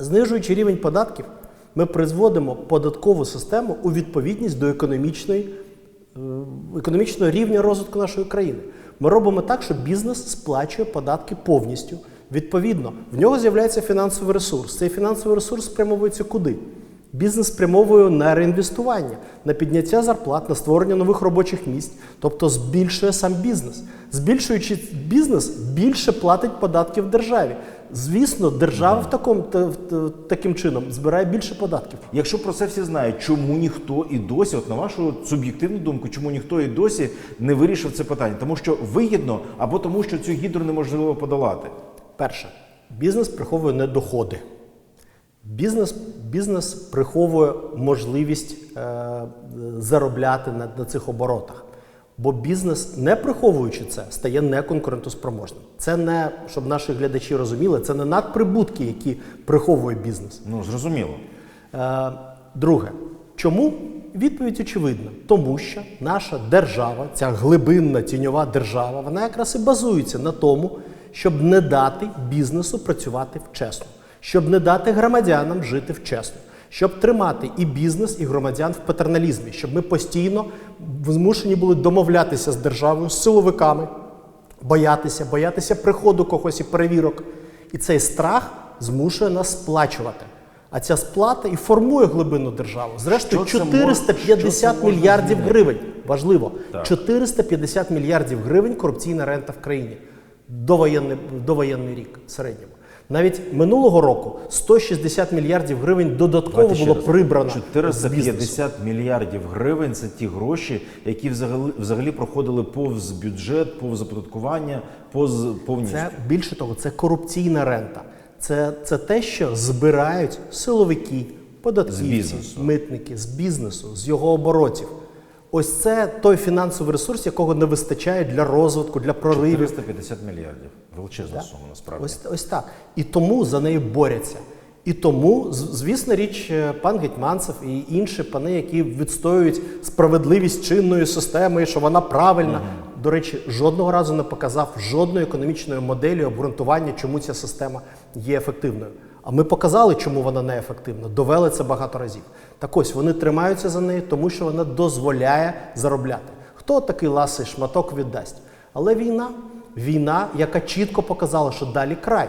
Знижуючи рівень податків, ми призводимо податкову систему у відповідність до економічної, е, економічного рівня розвитку нашої країни. Ми робимо так, що бізнес сплачує податки повністю. Відповідно, в нього з'являється фінансовий ресурс. Цей фінансовий ресурс спрямовується куди? Бізнес спрямовує на реінвестування, на підняття зарплат, на створення нових робочих місць, тобто збільшує сам бізнес. Збільшуючи бізнес, більше платить податків державі. Звісно, держава в такому таким чином збирає більше податків. Якщо про це всі знають, чому ніхто і досі, от на вашу суб'єктивну думку, чому ніхто і досі не вирішив це питання? Тому що вигідно або тому, що цю гідру неможливо подолати. Перше, бізнес приховує недоходи. Бізнес, бізнес приховує можливість е, заробляти на, на цих оборотах. Бо бізнес, не приховуючи це, стає неконкурентоспроможним. Це не, щоб наші глядачі розуміли, це не надприбутки, які приховує бізнес. Ну зрозуміло. Е, друге, чому? Відповідь очевидна. Тому що наша держава, ця глибинна тіньова держава, вона якраз і базується на тому, щоб не дати бізнесу працювати вчасно, щоб не дати громадянам жити вчасно, щоб тримати і бізнес, і громадян в патерналізмі, щоб ми постійно змушені були домовлятися з державою, з силовиками, боятися, боятися приходу когось і перевірок. І цей страх змушує нас сплачувати. А ця сплата і формує глибинну державу. Зрештою, Що це 450 що це можна мільярдів гривень. Важливо, Так. 450 мільярдів гривень корупційна рента в країні. Довоєнний, довоєнний рік в середньому. Навіть минулого року 160 мільярдів гривень додатково Давайте було прибрано з бізнесу. 450 мільярдів гривень це ті гроші, які взагалі, взагалі проходили повз бюджет, повз оподаткування, повз повністю. Це більше того, це корупційна рента. Це, це те, що збирають силовики, З податківці, бізнесу. митники з бізнесу, з його оборотів. Ось це той фінансовий ресурс, якого не вистачає для розвитку, для проривів. 450 мільярдів. Величезна сума насправді. Ось, ось так. І тому за нею борються. І тому, звісно, річ, е, пан Гетьманцев і інші пани, які відстоюють справедливість чинної системи, що вона правильна. До речі, жодного разу не показав жодної економічної моделі обґрунтування, чому ця система є ефективною. А ми показали, чому вона неефективна, довели це багато разів. Так ось вони тримаються за нею, тому що вона дозволяє заробляти. Хто такий ласий шматок віддасть? Але війна, війна, яка чітко показала, що далі край.